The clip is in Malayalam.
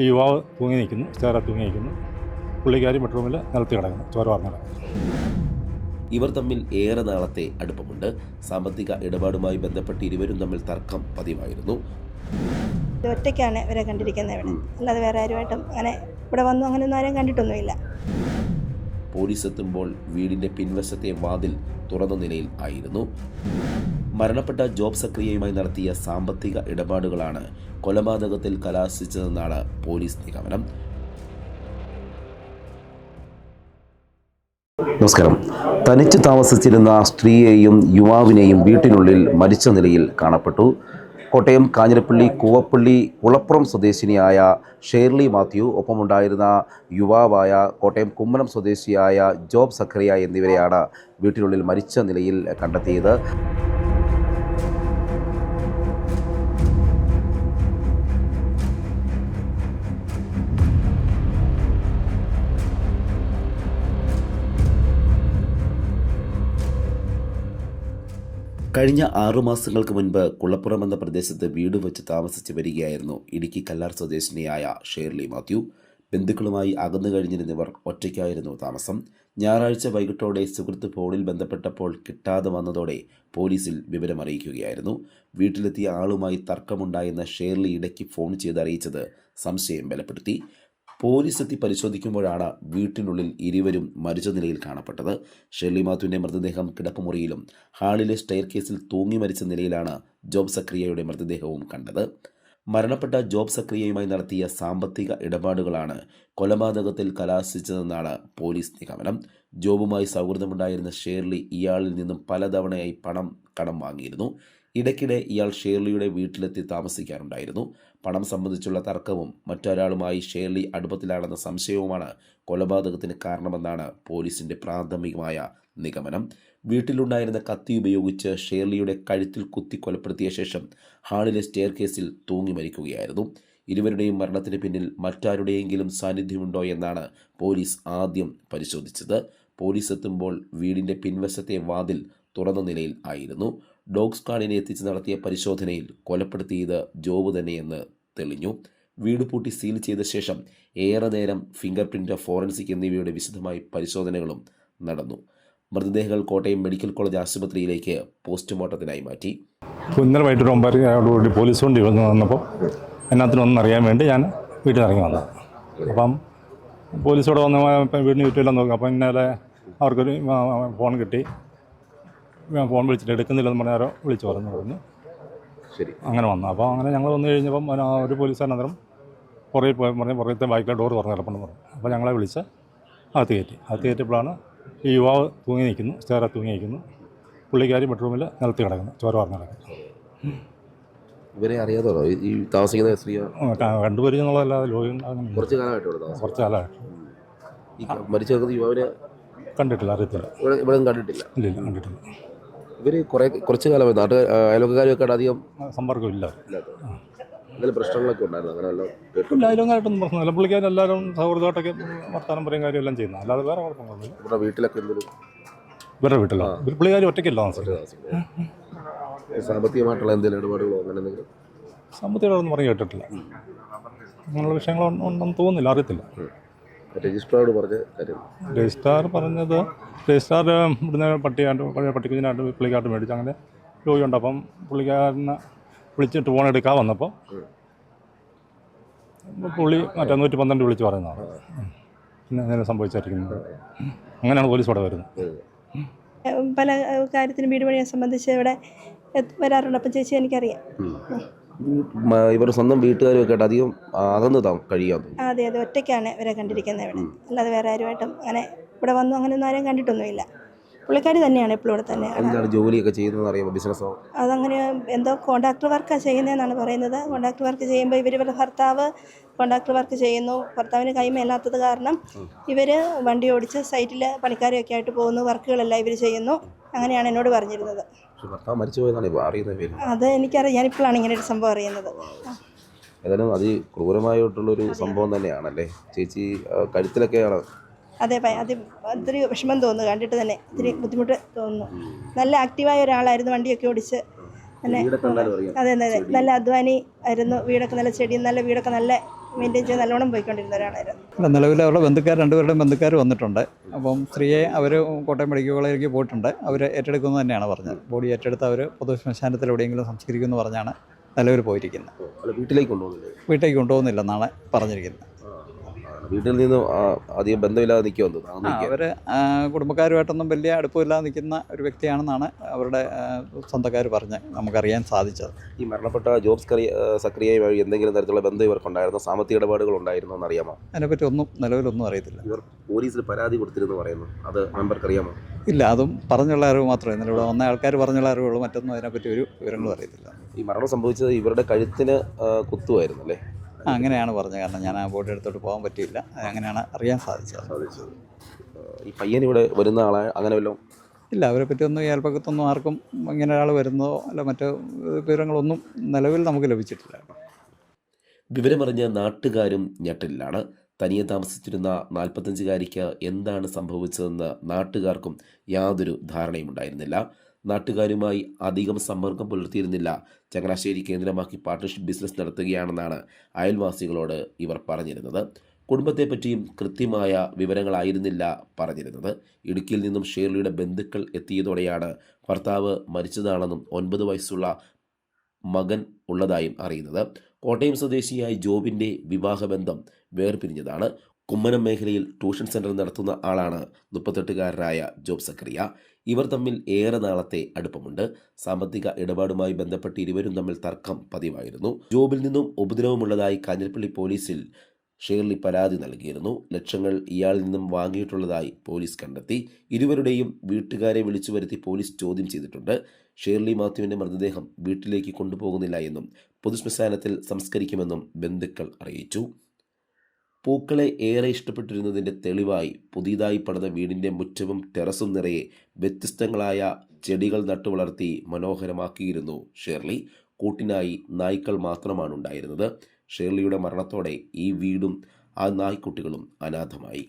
ഈ യുവാവ് തൂങ്ങി നിൽക്കുന്നു സ്റ്റേറ തൂങ്ങി നിൽക്കുന്നു. പുള്ളിക്കാരി ബെഡ്റൂമിൽ നിലത്ത് കിടക്കുന്നു ചോര വാർന്ന് ഇവർ തമ്മിൽ ഏറെ നാളത്തെ അടുപ്പമുണ്ട്. സാമ്പത്തിക ഇടപാടുമായി ബന്ധപ്പെട്ട് ഇരുവരും തമ്മിൽ തർക്കം പതിവായിരുന്നു. ഒറ്റയ്ക്കാണ് ഇവരെ കണ്ടിരിക്കുന്നത് ഇവിടെ. അല്ലാതെ വേറെ ആരുമായിട്ടും അങ്ങനെ ഇവിടെ വന്നു അങ്ങനെ ഒന്നും ആരെയും കണ്ടിട്ടൊന്നുമില്ല. പോലീസ് എത്തുമ്പോൾ വീടിന്റെ പിൻവശത്തെ വാതിൽ തുറന്ന നിലയിൽ ആയിരുന്നു. മരണപ്പെട്ട ജോബ് സക്രിയയുമായി നടത്തിയ സാമ്പത്തിക ഇടപാടുകളാണ് കൊലപാതകത്തിൽ കലാശിച്ചതെന്നാണ് പോലീസ് നിഗമനം. നമസ്കാരം. തനിച്ച് താമസിച്ചിരുന്ന സ്ത്രീയെയും യുവാവിനെയും വീട്ടിനുള്ളിൽ മരിച്ച നിലയിൽ കാണപ്പെട്ടു. കോട്ടയം കാഞ്ഞിരപ്പള്ളി കൂവപ്പള്ളി കുളപ്പുറം സ്വദേശിനിയായ ഷേർലി മാത്യു ഒപ്പമുണ്ടായിരുന്ന യുവാവായ കോട്ടയം കുമ്മനം സ്വദേശിയായ ജോബ് സഖറിയ എന്നിവരെയാണ് വീട്ടിനുള്ളിൽ മരിച്ച നിലയിൽ കണ്ടെത്തിയത്. കഴിഞ്ഞ ആറു മാസങ്ങൾക്ക് മുൻപ് കുളപ്പുറം എന്ന പ്രദേശത്ത് വീട് വെച്ച് താമസിച്ച് വരികയായിരുന്നു ഇടുക്കി കല്ലാർ സ്വദേശിനിയായ ഷേർലി മാത്യു. ബന്ധുക്കളുമായി അകന്നു കഴിഞ്ഞിരുന്നവർ ഒറ്റയ്ക്കായിരുന്നു താമസം. ഞായറാഴ്ച വൈകിട്ടോടെ സുഹൃത്ത് ഫോണിൽ ബന്ധപ്പെട്ടപ്പോൾ കിട്ടാതെ വന്നതോടെ പോലീസിൽ വിവരമറിയിക്കുകയായിരുന്നു. വീട്ടിലെത്തിയ ആളുമായി തർക്കമുണ്ടായെന്ന ഷേർലി ഇടയ്ക്ക് ഫോൺ ചെയ്ത് അറിയിച്ചത് സംശയം ബലപ്പെടുത്തി. പോലീസ് എത്തി പരിശോധിക്കുമ്പോഴാണ് വീട്ടിനുള്ളിൽ ഇരുവരും മരിച്ച നിലയിൽ കാണപ്പെട്ടത്. ഷെർലി മാത്യുവിന്റെ മൃതദേഹം കിടപ്പുമുറിയിലും ഹാളിലെ സ്റ്റെയർ കേസിൽ തൂങ്ങി മരിച്ച നിലയിലാണ് ജോബ് സക്രിയയുടെ മൃതദേഹവും കണ്ടത്. മരണപ്പെട്ട ജോബ് സക്രിയയുമായി നടത്തിയ സാമ്പത്തിക ഇടപാടുകളാണ് കൊലപാതകത്തിൽ കലാശിച്ചതെന്നാണ് പോലീസ് നിഗമനം. ജോബുമായി സൗഹൃദമുണ്ടായിരുന്ന ഷേർലി ഇയാളിൽ നിന്നും പലതവണയായി പണം കടം വാങ്ങിയിരുന്നു. ഇടയ്ക്കിടെ ഇയാൾ ഷേർലിയുടെ വീട്ടിലെത്തി താമസിക്കാറുണ്ടായിരുന്നു. പണം സംബന്ധിച്ചുള്ള തർക്കവും മറ്റൊരാളുമായി ഷേർലി അടുപ്പത്തിലാണെന്ന സംശയവുമാണ് കൊലപാതകത്തിന് കാരണമെന്നാണ് പോലീസിന്റെ പ്രാഥമികമായ നിഗമനം. വീട്ടിലുണ്ടായിരുന്ന കത്തി ഉപയോഗിച്ച് ഷേർലിയുടെ കഴുത്തിൽ കുത്തി കൊലപ്പെടുത്തിയ ശേഷം ഹാളിലെ സ്റ്റെയർ കേസിൽ തൂങ്ങി മരിക്കുകയായിരുന്നു. ഇരുവരുടെയും മരണത്തിന് പിന്നിൽ മറ്റാരുടെയെങ്കിലും സാന്നിധ്യമുണ്ടോ എന്നാണ് പോലീസ് ആദ്യം പരിശോധിച്ചത്. പോലീസ് എത്തുമ്പോൾ വീടിന്റെ പിൻവശത്തെ വാതിൽ തുറന്ന നിലയിൽ ആയിരുന്നു. ഡോഗ് സ്ക്വാഡിനെ എത്തിച്ച് നടത്തിയ പരിശോധനയിൽ കൊലപ്പെടുത്തിയത് ജോബ് തന്നെയെന്ന് തെളിഞ്ഞു. വീട് പൂട്ടി സീൽ ചെയ്ത ശേഷം ഏറെ നേരം ഫിംഗർ പ്രിന്റ് ഫോറൻസിക് എന്നിവയുടെ വിശദമായി പരിശോധനകളും നടന്നു. മൃതദേഹങ്ങൾ കോട്ടയം മെഡിക്കൽ കോളേജ് ആശുപത്രിയിലേക്ക് പോസ്റ്റ്മോർട്ടത്തിനായി മാറ്റി. ഇന്നലെ വൈകിട്ട് ഒമ്പത് കൂടി പോലീസ് കൊണ്ട് വന്ന് വന്നപ്പോൾ എന്നാത്തിനൊന്നും അറിയാൻ വേണ്ടി ഞാൻ വീട്ടിൽ ഇറങ്ങി വന്നത്. അപ്പം പോലീസോടെ വന്ന് വീടിന് ചുറ്റുമെല്ലാം നോക്കും. അപ്പം ഇന്നലെ അവർക്കൊരു ഫോൺ കിട്ടി. ഞാൻ ഫോൺ വിളിച്ചിട്ട് എടുക്കുന്നില്ലെന്ന് പറഞ്ഞാൽ വിളിച്ചു പറഞ്ഞു പറഞ്ഞു. ശരി. അങ്ങനെ വന്നു. അപ്പോൾ അങ്ങനെ ഞങ്ങൾ വന്നു കഴിഞ്ഞപ്പം ആ ഒരു പോലീസുകാരൻ അന്നേരം പുറകിൽ പോയി പറഞ്ഞ് പുറകത്തെ ബൈക്കിലെ ഡോർ തുറന്ന് കിടപ്പുണ്ടെന്ന് പറഞ്ഞു. അപ്പോൾ ഞങ്ങളെ വിളിച്ച് അകത്ത് കയറ്റി. അകത്ത് കയറ്റിയപ്പോഴാണ് ഈ യുവാവ് തൂങ്ങി നിൽക്കുന്നു സ്റ്റേറെ തൂങ്ങി നിൽക്കുന്നു. പുള്ളിക്കാരി ബെഡ്റൂമിൽ നിലത്ത് കിടക്കുന്നു ചോര പറഞ്ഞു കിടക്കുന്നു. ഇവരെ അറിയാതോ ഈ താമസിക്കുന്ന സ്ത്രീ കണ്ടുപരിചയം എന്നുള്ളതല്ലാതെ ലോകം കുറച്ച് കാലമായിട്ടുള്ള കുറച്ച് കാലമായിട്ട് ഈ മരിച്ചു യുവാവിനെ കണ്ടിട്ടില്ല അറിയത്തില്ല. ഇവിടെ ഇവിടെ കണ്ടിട്ടില്ല. ഇല്ല ഇല്ല കണ്ടിട്ടില്ല. ഇവർ കുറേ കുറച്ച് കാലമായി നാട്ടുകാർ അയൽവക്കാരുമൊക്കെ അധികം സമ്പർക്കം ഇല്ല ഇല്ലാത്ത എന്തെങ്കിലും പ്രശ്നങ്ങളൊക്കെ ഉണ്ടായിരുന്നു? അങ്ങനെ അതിലൊന്നായിട്ടൊന്നും പ്രശ്നമില്ല. എല്ലാവരും സൗഹൃദമായിട്ടൊക്കെ വർത്താനം പറയും കാര്യം എല്ലാം ചെയ്യുന്നത് അല്ലാതെ വേറെ കുഴപ്പമൊന്നുമില്ല ഇവിടെ വീട്ടിലൊക്കെ എന്തെങ്കിലും ഇവരുടെ വീട്ടിലോ? പുള്ളിക്കാർ ഒറ്റയ്ക്കല്ല സാമ്പത്തികമായിട്ടുള്ള എന്തെങ്കിലും ഇടപാടുകളോ അങ്ങനെ എന്തെങ്കിലും? സാമ്പത്തികമായിട്ടൊന്നും പറഞ്ഞു കേട്ടിട്ടില്ല. അങ്ങനെയുള്ള വിഷയങ്ങളൊന്നും ഉണ്ടെന്ന് തോന്നുന്നില്ല അറിയത്തില്ല. രജിസ്ട്രാറോട് പറഞ്ഞ കാര്യം. രജിസ്ട്രാർ പറഞ്ഞത് രജിസ്ട്രാർ ഇവിടുന്ന് പട്ടിയായിട്ട് പഴയ പട്ടിക്കുഞ്ഞിനായിട്ട് പുള്ളിക്കാട്ട് മേടിച്ച്. അങ്ങനെ രോഗിയുണ്ട് അപ്പം പുള്ളിക്കാരനെ വിളിച്ചിട്ട് ഫോൺ എടുക്കാൻ വന്നപ്പോൾ പുള്ളി മറ്റേ നൂറ്റി പന്ത്രണ്ട് വിളിച്ച് പറയുന്നതാണ്. പിന്നെ അങ്ങനെ സംഭവിച്ചായിരിക്കുന്നത് അങ്ങനെയാണ് പോലീസ് ഇവിടെ വരുന്നത്. പല കാര്യത്തിനും വീട് പണിയെ സംബന്ധിച്ച് ഇവിടെ വരാറുണ്ട്. അപ്പം ചേച്ചി എനിക്കറിയാം. ഇവർ സ്വന്തം വീട്ടുകാരും ഒക്കെ ആയിട്ട് അധികം അകന്ന് താ കഴിയാൻ അതെ അതെ ഒറ്റയ്ക്കാണ് ഇവരെ കണ്ടിരിക്കുന്നത് ഇവിടെ. അല്ലാതെ വേറെ ആരുമായിട്ടും അങ്ങനെ ഇവിടെ വന്നു അങ്ങനെ ഒന്നും ആരെയും കണ്ടിട്ടൊന്നുമില്ല. പുള്ളിക്കാരി തന്നെയാണ് എപ്പോഴും ഇവിടെ തന്നെ. എന്താണ് ജോലിയൊക്കെ ചെയ്യുന്നതെന്ന് അറിയാമോ? ബിസിനസ്സോ അതങ്ങനെ എന്തോ കോൺട്രാക്ടർ വർക്കാണ് ചെയ്യുന്നതെന്നാണ് പറയുന്നത്. കോൺട്രാക്ടർ വർക്ക് ചെയ്യുമ്പോൾ ഇവർ ഇവരുടെ ഭർത്താവ് കോൺട്രാക്ടർ വർക്ക് ചെയ്യുന്നു. ഭർത്താവിന് കൈമേലാത്തത് കാരണം ഇവർ വണ്ടി ഓടിച്ച് സൈറ്റിൽ പണിക്കാരെയൊക്കെ ആയിട്ട് പോകുന്നു. വർക്കുകളെല്ലാം ഇവർ ചെയ്യുന്നു. അങ്ങനെയാണ് എന്നോട് പറഞ്ഞിരുന്നത്. ഭർത്താവ് മരിച്ചു പോയതാണ് ഇപ്പോൾ അറിയുന്ന പേര്. അത് എനിക്കറിയാം ഞാനിപ്പോഴാണ് ഇങ്ങനെ ഒരു സംഭവം അറിയുന്നത്. ഏതായാലും അത് ക്രൂരമായിട്ടുള്ളൊരു സംഭവം തന്നെയാണല്ലേ? ചേച്ചി കഴുത്തിലൊക്കെയാണ് അതെ അത് ഒത്തിരി വിഷമം തോന്നുന്നു കണ്ടിട്ട് തന്നെ ഇത്തിരി ബുദ്ധിമുട്ട് തോന്നുന്നു. നല്ല ആക്റ്റീവായ ഒരാളായിരുന്നു വണ്ടിയൊക്കെ ഓടിച്ച് അതെ അതെ നല്ല അധ്വാനി ആയിരുന്നു വീടൊക്കെ നല്ല ചെടിയും നല്ല വീടൊക്കെ നല്ല മെയിന്റെയിൻ ചെയ്ത് നല്ലോണം പോയിക്കൊണ്ടിരുന്ന ഒരാളായിരുന്നു നിലവിൽ അവരുടെ ബന്ധുക്കാർ രണ്ടുപേരുടെയും ബന്ധുക്കാർ വന്നിട്ടുണ്ട്. അപ്പം സ്ത്രീയെ അവർ കോട്ടയം മെഡിക്കൽ കോളേജിലേക്ക് പോയിട്ടുണ്ട്. അവർ ഏറ്റെടുക്കുന്നത് തന്നെയാണ് പറഞ്ഞത്. ബോഡി ഏറ്റെടുത്ത് അവർ പൊതു ശ്മശാനത്തിൽ എവിടെയെങ്കിലും സംസ്കരിക്കുമെന്ന് പറഞ്ഞാണ് നിലവിൽ പോയിരിക്കുന്നത്. വീട്ടിലേക്ക് കൊണ്ടുപോകുന്നില്ല? വീട്ടിലേക്ക് കൊണ്ടുപോകുന്നില്ലെന്നാണ് പറഞ്ഞിരിക്കുന്നത്. വീട്ടിൽ നിന്ന് അധികം ബന്ധമില്ലാതെ നിൽക്കുമെന്ന് അവർ കുടുംബക്കാരുമായിട്ടൊന്നും വലിയ അടുപ്പമില്ലാതെ നിൽക്കുന്ന ഒരു വ്യക്തിയാണെന്നാണ് അവരുടെ സ്വന്തക്കാർ പറഞ്ഞ് നമുക്കറിയാൻ സാധിച്ചത്. ഈ മരണപ്പെട്ട ജോബ്സ് സക്രിയ വഴി എന്തെങ്കിലും തരത്തിലുള്ള ബന്ധം ഇവർക്കുണ്ടായിരുന്നോ? സാമ്പത്തിക ഇടപാടുകൾ ഉണ്ടായിരുന്നോ എന്നറിയാമോ? അതിനെപ്പറ്റി ഒന്നും നിലവിലൊന്നും അറിയത്തില്ല. ഇവർ പോലീസിൽ പരാതി കൊടുത്തിരുന്നു പറയുന്നു. അത് മെമ്പർക്ക് അറിയാമോ ഇല്ല അതും പറഞ്ഞുള്ള അറിവ് മാത്രമേ ഇന്നലെ ഇവിടെ വന്ന ആൾക്കാർ പറഞ്ഞുള്ള അറിവുള്ളൂ മറ്റൊന്നും അതിനെപ്പറ്റി ഒരു വിവരങ്ങളും അറിയത്തില്ല. ഈ മരണം സംഭവിച്ചത് ഇവരുടെ കഴുത്തിന് കുത്തുമായിരുന്നു അല്ലേ? അങ്ങനെയാണ് പറഞ്ഞത്. കാരണം ഞാൻ ആ ബോട്ട് എടുത്തോട്ട് പോകാൻ പറ്റിയില്ല. അങ്ങനെയാണ് അറിയാൻ സാധിച്ചത്. സാധിച്ചത്. ഈ പയ്യൻ ഇവിടെ വരുന്ന ആളെ അങ്ങനെ വല്ലതും ഇല്ല അവരെ പറ്റിയൊന്നും ഈ അയൽപ്പക്കത്തൊന്നും ആർക്കും ഇങ്ങനെ ഒരാൾ വരുന്നതോ അല്ല മറ്റ് വിവരങ്ങളൊന്നും നിലവിൽ നമുക്ക് ലഭിച്ചിട്ടില്ല. വിവരമറിഞ്ഞ നാട്ടുകാരും ഞെട്ടലിലാണ് തനിയെ താമസിച്ചിരുന്ന നാൽപ്പത്തഞ്ചുകാരിക്ക് എന്താണ് സംഭവിച്ചതെന്ന് നാട്ടുകാർക്കും യാതൊരു ധാരണയുമുണ്ടായിരുന്നില്ല. നാട്ടുകാരുമായി അധികം സമ്പർക്കം പുലർത്തിയിരുന്നില്ല. ചങ്ങനാശ്ശേരി കേന്ദ്രമാക്കി പാർട്ട്ണർഷിപ്പ് ബിസിനസ് നടത്തുകയാണെന്നാണ് അയൽവാസികളോട് ഇവർ പറഞ്ഞിരുന്നത്. കുടുംബത്തെപ്പറ്റിയും കൃത്യമായ വിവരങ്ങളായിരുന്നില്ല പറഞ്ഞിരുന്നത്. ഇടുക്കിയിൽ നിന്നും ഷേർലിയുടെ ബന്ധുക്കൾ എത്തിയതോടെയാണ് ഭർത്താവ് മരിച്ചതാണെന്നും ഒൻപത് വയസ്സുള്ള മകൻ ഉള്ളതായും അറിയുന്നത്. കോട്ടയം സ്വദേശിയായ ജോബിന്റെ വിവാഹബന്ധം വേർപിരിഞ്ഞതാണ്. കുമ്മനം മേഖലയിൽ ട്യൂഷൻ സെന്റർ നടത്തുന്ന ആളാണ് മുപ്പത്തെട്ടുകാരനായ ജോബ് സക്കറിയ ഇവർ തമ്മിൽ ഏറെ നാളത്തെ അടുപ്പമുണ്ട്. സാമ്പത്തിക ഇടപാടുമായി ബന്ധപ്പെട്ട് ഇരുവരും തമ്മിൽ തർക്കം പതിവായിരുന്നു. ജോബിൽ നിന്നും ഉപദ്രവമുള്ളതായി കാഞ്ഞിരപ്പള്ളി പോലീസിൽ ഷേർലി പരാതി നൽകിയിരുന്നു. ലക്ഷങ്ങൾ ഇയാളിൽ നിന്നും വാങ്ങിയിട്ടുള്ളതായി പോലീസ് കണ്ടെത്തി. ഇരുവരുടെയും വീട്ടുകാരെ വിളിച്ചു വരുത്തി പോലീസ് ചോദ്യം ചെയ്തിട്ടുണ്ട്. ഷേർലി മാത്യുവിന്റെ മൃതദേഹം വീട്ടിലേക്ക് കൊണ്ടുപോകുന്നില്ല എന്നും പൊതുശ്മശാനത്തിൽ സംസ്കരിക്കുമെന്നും ബന്ധുക്കൾ അറിയിച്ചു. പൂക്കളെ ഏറെ ഇഷ്ടപ്പെട്ടിരുന്നതിന്റെ തെളിവായി പുതിയതായി പണിത വീടിന്റെ മുറ്റവും ടെറസും നിറയെ വ്യത്യസ്തങ്ങളായ ചെടികൾ നട്ടുവളർത്തി മനോഹരമാക്കിയിരുന്നു ഷേർലി. കൂട്ടിനായി നായ്ക്കൾ മാത്രമാണ് ഉണ്ടായിരുന്നത്. ഷേർലിയുടെ മരണത്തോടെ ഈ വീടും ആ നായ്ക്കുട്ടികളും അനാഥമായി.